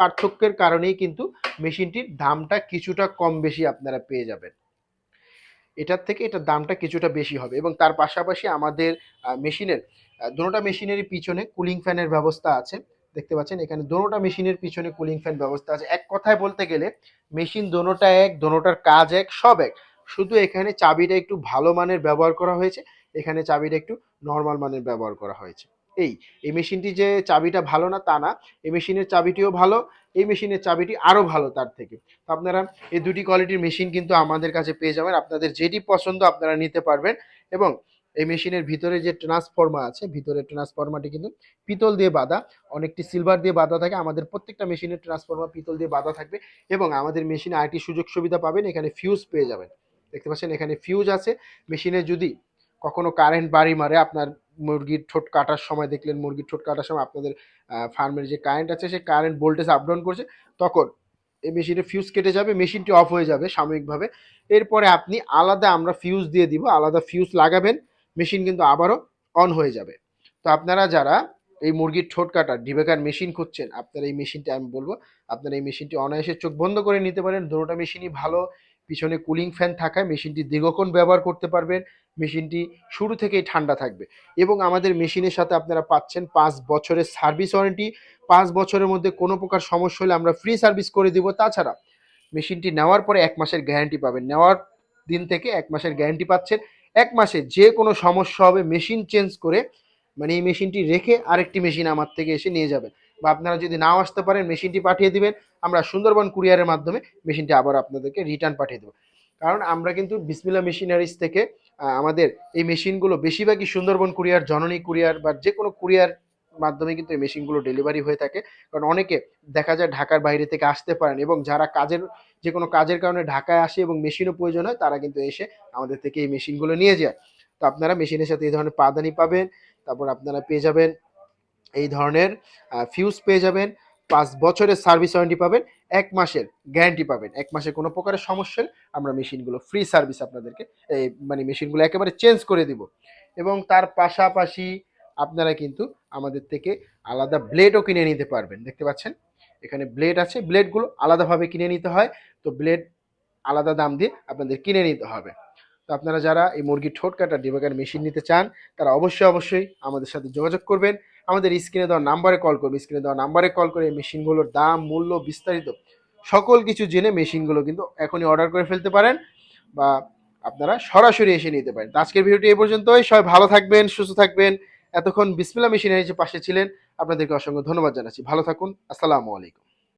পার্থক্যের কারণেই কিন্তু মেশিনটির দামটা কিছুটা কম বেশি আপনারা পেয়ে যাবেন। এটার থেকে এটার দামটা কিছুটা বেশি হবে এবং তার পাশাপাশি আমাদের মেশিনের দোনোটা মেশিনেরই পিছনে কুলিং ফ্যানের ব্যবস্থা আছে। দেখতে পাচ্ছেন এখানে দোনোটা মেশিনের পিছনে কুলিং ফ্যান ব্যবস্থা আছে। এক কথায় বলতে গেলে মেশিন দোনোটা এক দোনোটার কাজ এক, সব এক। শুধু এখানে চাবিটা একটু ভালো মানের ব্যবহার করা হয়েছে, এখানে চাবিটা একটু নর্মাল মানের ব্যবহার করা হয়েছে। এই এই মেশিনটি যে চাবিটা ভালো না তা না, এই মেশিনের চাবিটিও ভালো, এই মেশিনের চাবিটি আরও ভালো তার থেকে। আপনারা এই দুটি কোয়ালিটির মেশিন কিন্তু আমাদের কাছে পেয়ে যাবেন, আপনাদের যেটি পছন্দ আপনারা নিতে পারবেন এবং এই মেশিনের ভিতরে যে ট্রান্সফর্মার আছে ভিতরে ট্রান্সফর্মারটি কিন্তু পিতল দিয়ে বাঁধা, অনেকটি সিলভার দিয়ে বাঁধা থাকে, আমাদের প্রত্যেকটা মেশিনের ট্রান্সফর্মার পিতল দিয়ে বাঁধা থাকবে এবং আমাদের মেশিনে আরেকটি সুযোগ সুবিধা পাবেন, এখানে ফিউজ পেয়ে যাবেন। দেখতে পাচ্ছেন, এখানে ফিউজ আছে মেশিনে যদি কখনো কারেন্ট বাড়ি মারে, আপনার মুরগির ঠোঁট কাটার সময় দেখলেন মুরগির ঠোঁট কাটার সময় আপনাদের ফার্মের যে কারেন্ট আছে সেই কারেন্ট ভোল্টেজ আপ ডাউন করছে, তখন এই মেশিনের ফিউজ কেটে যাবে মেশিনটি অফ হয়ে যাবে সাময়িকভাবে। এরপরে আপনি আলাদা আমরা ফিউজ দিয়ে দিব, আলাদা ফিউজ লাগাবেন মেশিন কিন্তু আবারও অন হয়ে যাবে। তো আপনারা যারা এই মুরগির ঠোঁট কাটার ডিবেকার মেশিন খুঁজছেন, আপনারা এই মেশিনটি আমি বলব, আপনারা এই মেশিনটি অনায়াসে চোখ বন্ধ করে নিতে পারেন, দুটোটা মেশিনই ভালো। পিছনে কুলিং ফ্যান থাকায় মেশিনটি দীর্ঘক্ষণ ব্যবহার করতে পারবেন, মেশিনটি শুরু থেকেই ঠান্ডা থাকবে এবং আমাদের মেশিনের সাথে আপনারা পাচ্ছেন পাঁচ বছরের সার্ভিস ওয়ারেন্টি পাঁচ বছরের মধ্যে কোনো প্রকার সমস্যা হলে আমরা ফ্রি সার্ভিস করে দিব। তাছাড়া মেশিনটি নেওয়ার পরে এক মাসের গ্যারান্টি পাবেন। নেওয়ার দিন থেকে এক মাসের গ্যারান্টি পাচ্ছেন। এক মাসে যে কোনো সমস্যা হবে, মেশিন চেঞ্জ করে মানে এই মেশিনটি রেখে আরেকটি মেশিন আমার থেকে এসে নিয়ে যাবেন। বা আপনারা যদি নাও আসতে পারেন, মেশিনটি পাঠিয়ে দিবেন, আমরা সুন্দরবন কুরিয়ারের মাধ্যমে মেশিনটি আবার আপনাদেরকে রিটার্ন পাঠিয়ে দেবো। কারণ আমরা কিন্তু বিসমিল্লা মেশিনারিজ থেকে আমাদের এই মেশিনগুলো বেশিরভাগই সুন্দরবন কুরিয়ার, জননী কুরিয়ার বা যে কোনো কুরিয়ার মাধ্যমে কিন্তু এই মেশিনগুলো ডেলিভারি হয়ে থাকে। কারণ অনেকে দেখা যায় ঢাকার বাইরে থেকে আসতে পারেন এবং যারা কাজের, যে কোনো কাজের কারণে ঢাকায় আসে এবং মেশিনও প্রয়োজন হয়, তারা কিন্তু এসে আমাদের থেকে এই মেশিনগুলো নিয়ে যায়। তো আপনারা মেশিনের সাথে এই ধরনের পাদানি পাবেন, তারপর আপনারা পেয়ে যাবেন এই ধরনের ফিউজ পেয়ে যাবেন। পাঁচ বছরের সার্ভিস ওয়ারেন্টি পাবেন, এক মাসের গ্যারান্টি পাবেন। এক মাসে কোনো প্রকারের সমস্যা হলে আমরা মেশিনগুলো ফ্রি সার্ভিস আপনাদেরকে এই মানে মেশিনগুলো একেবারে চেঞ্জ করে দিব। এবং তার পাশাপাশি আপনারা কিন্তু আমাদের থেকে আলাদা ব্লেডও কিনে নিতে পারবেন। দেখতে পাচ্ছেন? এখানে ব্লেড আছে। ব্লেডগুলো আলাদাভাবে কিনে নিতে হয়। তো ব্লেড আলাদা দাম দিয়ে আপনাদের কিনে নিতে হবে। তো আপনারা যারা এই মুরগির ঠোঁট কাটা ডিবাকার মেশিন নিতে চান, তারা অবশ্যই অবশ্যই আমাদের সাথে যোগাযোগ করবেন। আমাদের স্ক্রিনে দেওয়া নাম্বারে কল করবে, স্ক্রিনে দেওয়া নাম্বারে কল করে মেশিনগুলোর দাম, মূল্য বিস্তারিত সকল কিছু জেনে মেশিনগুলো কিন্তু এখনই অর্ডার করে ফেলতে পারেন বা আপনারা সরাসরি এসে নিতে পারেন। আজকের ভিডিওটি এই পর্যন্তই। সবাই ভালো থাকবেন, সুস্থ থাকবেন। এতক্ষণ বিসমিল্লা মেশিনের যে পাশে ছিলেন। আপনাদেরকে অসংখ্য ধন্যবাদ জানাচ্ছি। ভালো থাকুন। আসসালামু আলাইকুম।